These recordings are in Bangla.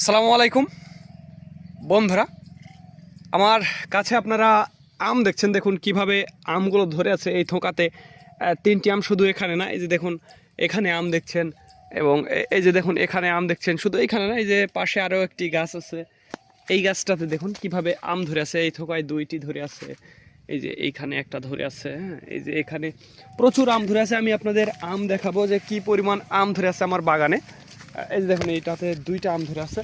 আসসালামু আলাইকুম। বন্ধুরা, আমার কাছে আপনারা আম দেখছেন, দেখুন কীভাবে আমগুলো ধরে আছে এই থোকাতে। তিনটি আম শুধু এখানে না, এই যে দেখুন, এখানে আম দেখছেন এবং এই যে দেখুন, এখানে আম দেখছেন। শুধু এখানে না, এই যে পাশে আরও একটি গাছ আছে। এই গাছটাতে দেখুন কীভাবে আম ধরে আছে, এই থোকায় দুইটি ধরে আছে, এই যে এইখানে একটা ধরে আছে হ্যাঁ এই যে এখানে প্রচুর আম ধরে আছে। আমি আপনাদের আম দেখাবো যে কি পরিমাণ আম ধরে আছে আমার বাগানে। এই যে দেখুন, এইটাতে দুইটা আম ধরে আছে।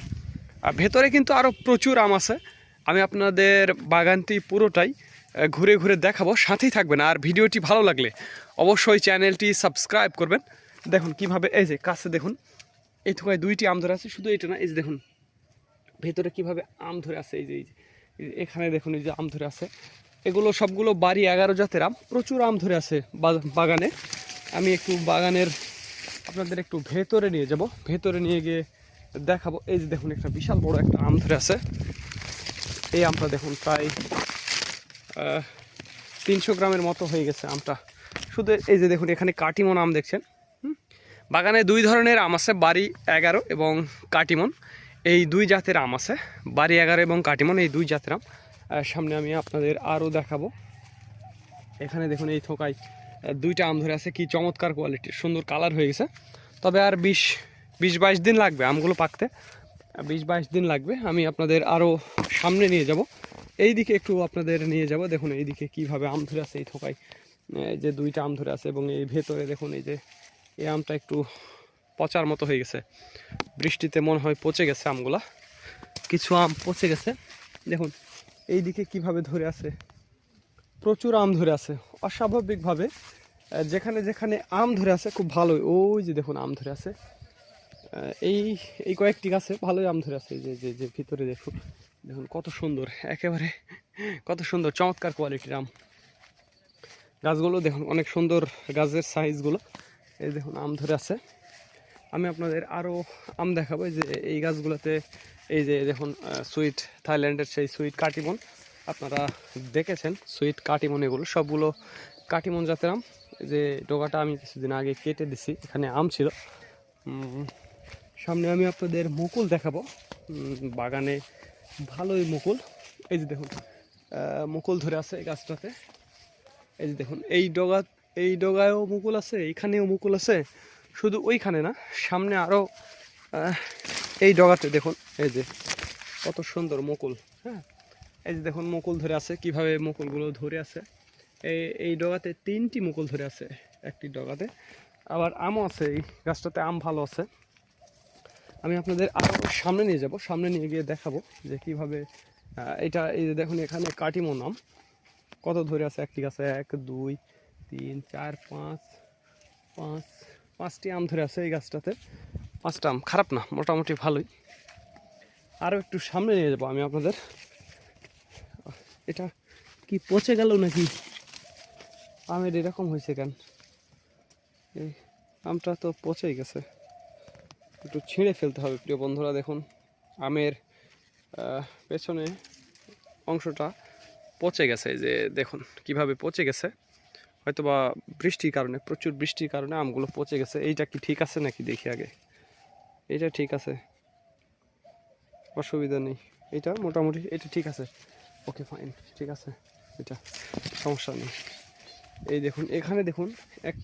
আর ভেতরে কিন্তু আরও প্রচুর আম আছে। আমি আপনাদের বাগানটি পুরোটাই ঘুরে ঘুরে দেখাবো। সাথেই থাকবেন। আর ভিডিওটি ভালো লাগলে অবশ্যই চ্যানেলটি সাবস্ক্রাইব করবেন। দেখুন, কীভাবে, এই যে কাছে দেখুন এই থোকায় দুইটি আম ধরে আছে। শুধু এটা না, এই যে দেখুন, ভেতরে কীভাবে আম ধরে আছে, এই যে, এই যে- এখানে দেখুন, এই যে আম ধরে আছে। এগুলো সবগুলো বাড়ি এগারো জাতের আম। প্রচুর আম ধরে আছে বাগানে। আমি একটু বাগানের আপনাদের একটু ভেতরে নিয়ে যাব। ভেতরে নিয়ে গিয়ে দেখাবো। এই যে দেখুন, একটা বিশাল বড় একটা আম ধরে আছে। এই আমটা দেখুন, প্রায় তিনশো গ্রামের মতো হয়ে গেছে আমটা। শুধু এই যে দেখুন, এখানে কাটিমন আম দেখছেন? বাগানে দুই ধরনের আম আছে, বাড়ি এগারো এবং কাটিমন। এই দুই জাতের আম আছে, বাড়ি এগারো এবং কাটিমন, এই দুই জাতের আম। সামনে আমি আপনাদের আরও দেখাবো। এখানে দেখুন, এই থোকায় দুইটা আম ধরে আছে, কি চমৎকার কোয়ালিটির সুন্দর কালার হয়ে গেছে। তবে আর বিশ বিশ বাইশ দিন লাগবে আমগুলো পাকতে। বিশ বাইশ দিন লাগবে, আমি আপনাদের আরও সামনে নিয়ে যাব। এই দিকে একটু আপনাদের নিয়ে যাব, দেখুন এই দিকে কীভাবে আম ধরে আছে, এই থোকায়। এই যে দুইটা আম ধরে আছে এবং এই ভেতরে দেখুন এই যে, এই আমটা একটু পচার মতো হয়ে গেছে। বৃষ্টিতে মনে হয় পচে গেছে আমগুলা। কিছু আম পচে গেছে। দেখুন এই দিকে কীভাবে ধরে আছে প্রচুর আম ধরে আছে, অস্বাভাবিকভাবে। যেখানে যেখানে আম ধরে আছে, খুব ভালোই। ওই যে দেখুন, আম ধরে আছে। এই এই কয়েকটি গাছে ভালোই আম ধরে আছে যে যে যে ভিতরে দেখুন। দেখুন, কত সুন্দর, একেবারে কত সুন্দর, চমৎকার কোয়ালিটির আম। গাছগুলো দেখুন, অনেক সুন্দর গাছের সাইজগুলো এই দেখুন, আম ধরে আছে। আমি আপনাদের আরও আম দেখাবো যে, এই গাছগুলোতে, এই যে, দেখুন সুইট থাইল্যান্ডের সেই সুইট কাটিমন আপনারা দেখেছেন, সুইট কাটিমন এগুলো, সবগুলো কাটিমন জাতের আম। যে ডোকাটা আমি কিছুদিন আগে কেটে দিছি, এখানে আম ছিল। সামনে আমি আপনাদের মুকুল দেখাবো। বাগানে ভালোই মুকুল। এই যে দেখুন মুকুল ধরে আছে এই গাছটাতে। এই যে দেখুন, এই ডগা, এই ডগায়ও মুকুল আছে, এইখানেও মুকুল আছে। শুধু ওইখানে না, সামনে আরও এই ডগাতে দেখুন, এই যে কত সুন্দর মুকুল হ্যাঁ? এই যে দেখুন মুকুল ধরে আছে, কীভাবে মুকুলগুলো ধরে আছে। এই এই ডগাতে তিনটি মুকুল ধরে আছে, একটি ডগাতে। আবার আমও আছে, এই গাছটাতে আম ভালো আছে। আমি আপনাদের আরও সামনে নিয়ে যাব, সামনে নিয়ে গিয়ে দেখাবো যে কীভাবে এটা, এই যে দেখুন এখানে কাটিমন আম কত ধরে আছে একটি গাছে? এক, দুই, তিন, চার, পাঁচ পাঁচ, পাঁচটি আম ধরে আছে এই গাছটাতে। পাঁচটা আম, খারাপ না, মোটামুটি ভালোই। আরও একটু সামনে নিয়ে যাব আমি আপনাদের। এটা কি পচে গেল নাকি? আমের এরকম হয়েছে কেন? এই আমটা তো পচেই গেছে। একটু ছিঁড়ে ফেলতে হবে প্রিয় বন্ধুরা, দেখুন। আমের পেছনে অংশটা পচে গেছে। যে দেখুন কীভাবে পচে গেছে। হয়তো বা বৃষ্টির কারণে, প্রচুর বৃষ্টির কারণে আমগুলো পচে গেছে। এইটা কি ঠিক আছে নাকি দেখি আগে? এইটা ঠিক আছে। অসুবিধা নেই। এটা মোটামুটি, এটা ঠিক আছে। ওকে ফাইন ঠিক আছে, এটা সমস্যা নেই। এই দেখুন, এখানে দেখুন, এক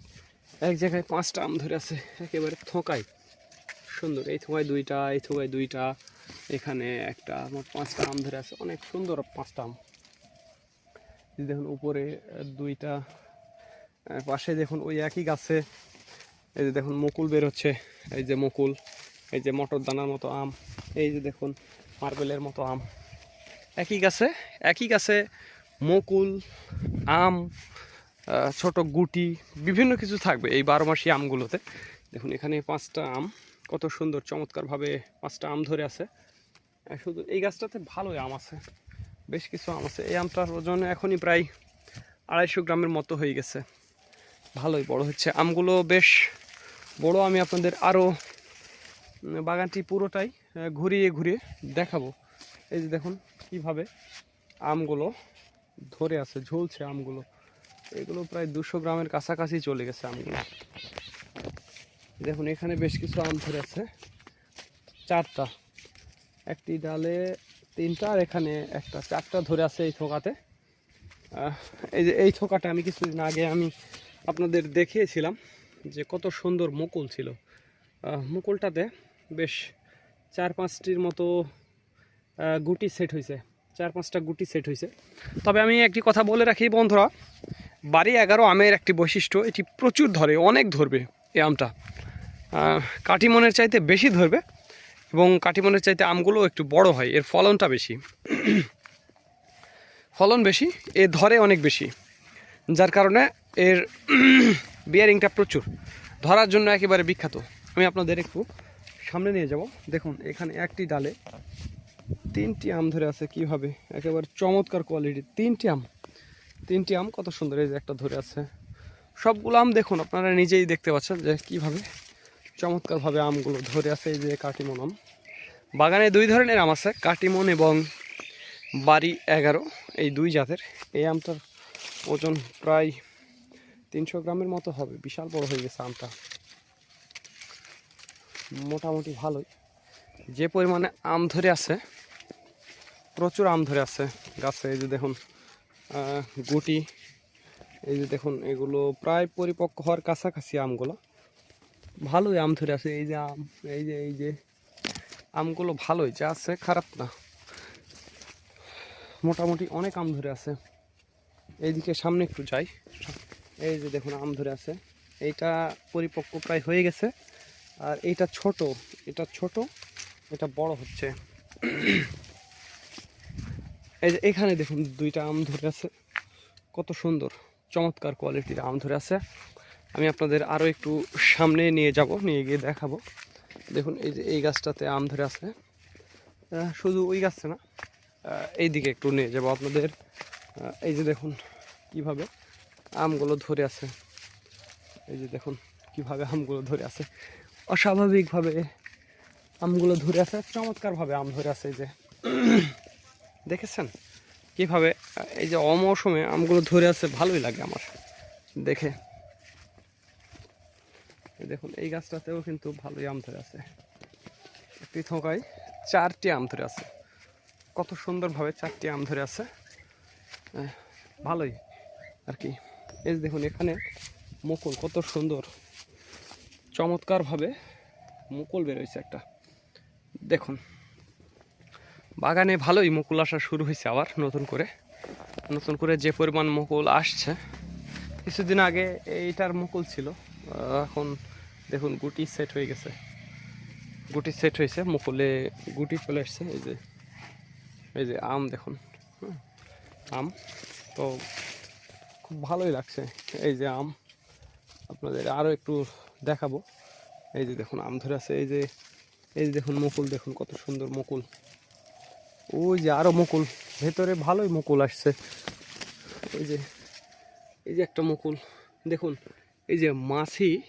এক জায়গায় পাঁচটা আম ধরে আছে, একেবারে থোকায়। সুন্দর, এই থোকায় দুইটা, এই থোকায় দুইটা, এখানে একটা আমার পাঁচটা আম ধরে আছে, অনেক সুন্দর পাঁচটা আম। দেখুন, উপরে দুইটা পাশে দেখুন, ওই একই গাছে, এই যে দেখুন, মুকুল বের হচ্ছে, এই যে মুকুল, এই যে মটর দানার মতো আম, এই যে দেখুন, মার্বেলের মতো আম। একই গাছে একই গাছে মুকুল, আম ছোট গুটি, বিভিন্ন কিছু থাকবে এই বারো মাসি আমগুলোতে। দেখুন, এখানে পাঁচটা আম, কত সুন্দর, চমৎকারভাবে পাঁচটা আম ধরে আছে। শুধু এই গাছটাতে ভালোই আম আছে, বেশ কিছু আম আছে। এই আমটার ওজন এখনই প্রায় আড়াইশো গ্রামের মতো হয়ে গেছে। ভালোই বড় হচ্ছে আমগুলো, বেশ বড় আমি আপনাদের আরও বাগানটি পুরোটাই ঘুরিয়ে ঘুরিয়ে দেখাবো। এই যে দেখুন কীভাবে আমগুলো ধরে আছে, ঝুলছে আমগুলো। এগুলো প্রায় দুশো গ্রামের কাছাকাছি চলে গেছে আমগুলো। দেখুন, এখানে বেশ কিছু আম ধরে আছে। চারটা। একটি ডালে তিনটা আর এখানে একটা। চারটা ধরে আছে এই থোকাতে। এই যে এই থোকাটা আমি কিছুদিন আগে আমি আপনাদের দেখিয়েছিলাম যে কত সুন্দর মুকুল ছিল। মুকুলটাতে বেশ চার পাঁচটির মতো গুটি সেট হয়েছে চার পাঁচটা গুটি সেট হয়েছে তবে আমি একটি কথা বলে রাখি বন্ধুরা, বাড়ি এগারো আমের একটি বৈশিষ্ট্য, এটি প্রচুর ধরে, অনেক ধরবে এই আমটা। কাটিমনের চাইতে বেশি ধরবে এবং কাটিমনের চাইতে আমগুলো একটু বড় হয়, এর ফলনটা বেশি। ফলন বেশি, এ ধরে অনেক বেশি, যার কারণে এর বিয়ারিংটা প্রচুর। ধরার জন্য একেবারে বিখ্যাত। আমি আপনাদের একটু সামনে নিয়ে যাব। দেখুন, এখানে একটি ডালে তিনটি আম ধরে আছে কীভাবে একেবারে চমৎকার কোয়ালিটির তিনটি আম। তিনটি আম কত সুন্দর, এই যে একটা ধরে আছে। সবগুলো আম দেখুন, আপনারা নিজেই দেখতে পাচ্ছেন যে কীভাবে চমৎকারভাবে আমগুলো ধরে আছে, এই যে কাটিমন আম। বাগানে দুই ধরনের আম আছে, কাটিমন এবং বাড়ি এগারো, এই দুই জাতের। এই আমটার ওজন প্রায় তিনশো গ্রামের মতো হবে, বিশাল বড় হয়ে গেছে আমটা। মোটামুটি ভালোই। যে পরিমাণে আম ধরে আছে প্রচুর আম ধরে আছে গাছে, এই যে দেখুন গুটি, এই যে দেখুন, এগুলো প্রায় পরিপক্ক হওয়ার কাছাকাছি আমগুলো। ভালোই আম ধরে আছে, এই যে আম, এই যে এই যে, আমগুলো ভালোই, যা আছে খারাপ না। মোটামুটি অনেক আম ধরে আছে। এইদিকে সামনে একটু যাই। এই যে দেখুন, আম ধরে আছে। এইটা পরিপক্ক প্রায় হয়ে গেছে। আর এইটা ছোট, এটা ছোট, এটা বড় হচ্ছে। এই যে এখানে দেখুন দুইটা আম ধরে আছে। কত সুন্দর, চমৎকার কোয়ালিটির আম ধরে আছে। আমি আপনাদের আরও একটু সামনে নিয়ে যাব, নিয়ে গিয়ে দেখাবো। দেখুন, এই যে এই গাছটাতে আম ধরে আছে। শুধু ওই গাছটা না এই দিকে একটু নিয়ে যাব আপনাদের। এই যে দেখুন কীভাবে আমগুলো ধরে আছে। এই যে দেখুন কীভাবে আমগুলো ধরে আছে। অস্বাভাবিকভাবে আমগুলো ধরে আছে, চমৎকারভাবে আম ধরে আছে এই যে। দেখেছেন? কীভাবে, এই যে অমৌসুমে আমগুলো ধরে আছে, ভালোই লাগে আমার। দেখে। দেখুন, এই গাছটাতেও কিন্তু ভালোই আম ধরে আছে। একটি থোকায় চারটি আম ধরে আছে। কত সুন্দরভাবে চারটি আম ধরে আছে। ভালোই আর কি। এই দেখুন, এখানে মুকুল, কত সুন্দর। চমৎকারভাবে মুকুল বেরোয়েছে একটা। দেখুন। বাগানে ভালোই মুকুল আসা শুরু হয়েছে আবার নতুন করে। নতুন করে যে পরিমাণ মুকুল আসছে, কিছুদিন আগে এইটার মুকুল ছিল। এখন দেখুন, গুটি সেট হয়ে গেছে। গুটি সেট হয়েছে, মুকুলে গুটি চলে এসছে এই যে এই যে আম দেখুন আম। তো খুব ভালোই লাগছে। এই যে আম, আপনাদের আরও একটু দেখাবো। এই যে দেখুন, আম ধরে আছে। এই যে এই যে দেখুন, মুকুল দেখুন, কত সুন্দর মুকুল। ওই যে আরও মুকুল, ভেতরে ভালোই মুকুল আসছে। ওই যে, এই যে একটা মুকুল, দেখুন, এই যে মাছি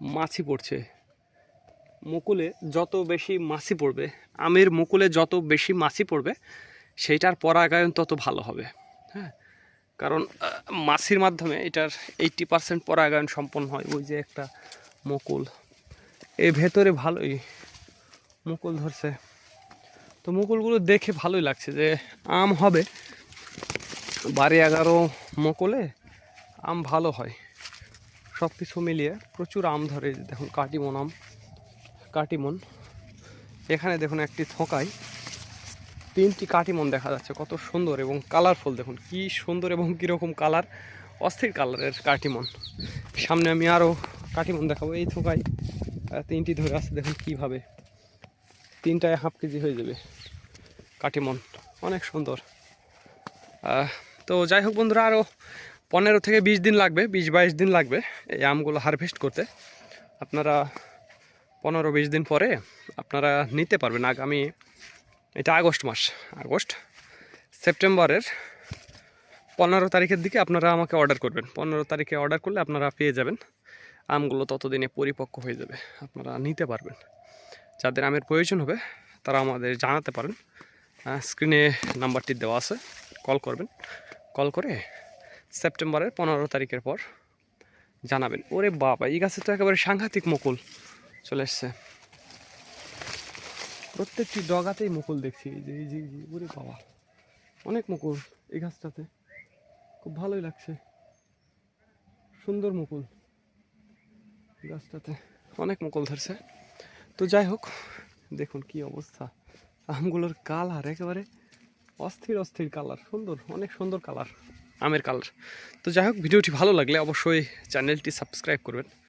মাছি পড়ছে। মুকুলে যত বেশি মাছি পড়বে, আমের মুকুলে যত বেশি মাছি পড়বে, সেইটার পরাগায়ন তত ভালো হবে। হ্যাঁ কারণ মাছির মাধ্যমে এটার এইটটি পার্সেন্ট পরাগায়ন সম্পন্ন হয়। ওই যে একটা মুকুল এর ভেতরে ভালোই মুকুল ধরছে। তো মুকুলগুলো দেখে ভালোই লাগছে যে আম হবে। বাড়ি এগারো মুকুলে আম ভালো হয়। সব কিছু মিলিয়ে প্রচুর আম ধরে দেখুন, কাটিমন আম, কাটিমন। এখানে দেখুন একটি থোকায় তিনটি কাটিমন দেখা যাচ্ছে, কত সুন্দর এবং কালারফুল দেখুন, কি সুন্দর এবং কীরকম কালার অস্থির কালারের কাটিমন। সামনে আমি আরও কাটিমন দেখাবো, এই থোকায় তিনটি ধরে আছে, দেখুন কীভাবে তিনটায় হাফ কেজি হয়ে যাবে। কাটিমন, অনেক সুন্দর। তো যাই হোক বন্ধুরা আরও পনেরো থেকে বিশ দিন লাগবে, বিশ বাইশ দিন লাগবে এই আমগুলো হারভেস্ট করতে। আপনারা পনেরো বিশ দিন পরে আপনারা নিতে পারবেন। আগামী এটা আগস্ট মাস, আগস্ট সেপ্টেম্বরের পনেরো তারিখের দিকে আপনারা আমাকে অর্ডার করবেন। পনেরো তারিখে অর্ডার করলে আপনারা পেয়ে যাবেন। আমগুলো ততদিনে পরিপক্ক হয়ে যাবে। আপনারা নিতে পারবেন। যাদের আমের প্রয়োজন হবে তারা আমাদের জানাতে পারেন। স্ক্রিনে নাম্বারটি দেওয়া আছে কল করবেন। কল করে সেপ্টেম্বরের পনেরো তারিখের পর জানাবেন। ওরে বাবা এই গাছে তো একেবারে সাংঘাতিক মুকুল চলে এসছে। প্রত্যেকটি ডগাতেই মুকুল দেখছি। যে এই যে, ওরে বাবা অনেক মুকুল এই গাছটাতে। খুব ভালোই লাগছে। সুন্দর মুকুল গাছটাতে। অনেক মুকুল ধরছে। তো যাই হোক দেখুন কি অবস্থা। আমগুলোর কালার একেবারে অস্থির অস্থির কালার, সুন্দর, অনেক সুন্দর কালার, আমের কালার। তো যাই হোক ভিডিওটি ভালো লাগলে অবশ্যই চ্যানেলটি সাবস্ক্রাইব করবেন।